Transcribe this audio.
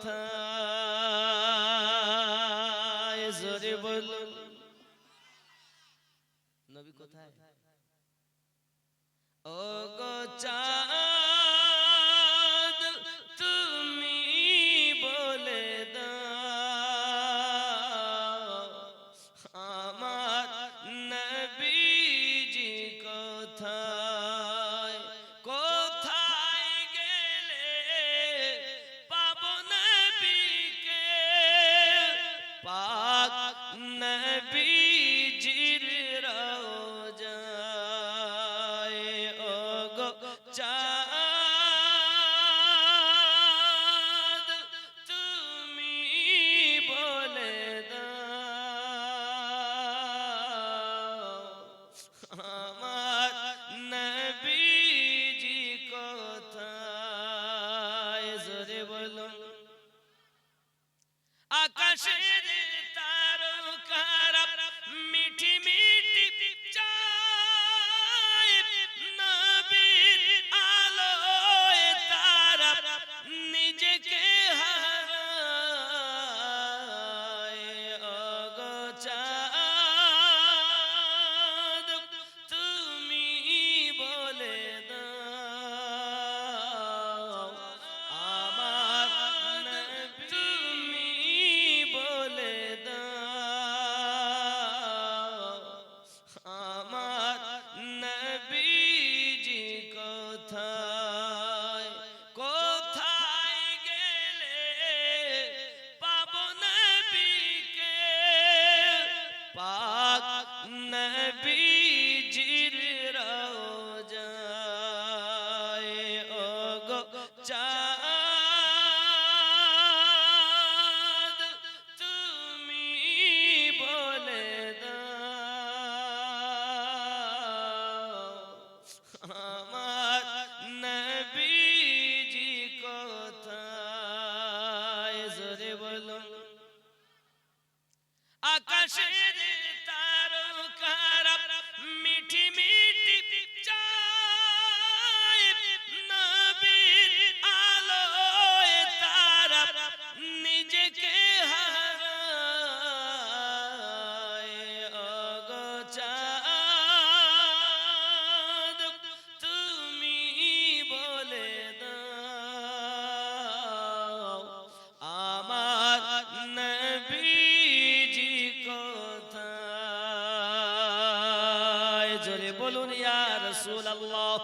কোথায় জোরে বলুন। নবী কোথায়? ও গো চা নবীজির রওজায় ও গো চাঁদ তুমি বলে দাও আমার নবীজি কোথায় জোরে বলুন আকাশের নবীজির রওজায় ও গো চাঁদ তুমি বলে দাও আমার নবীজি কোথায় জোরে বলুন আকাশের বলুন ইয়া রাসূলুল্লাহ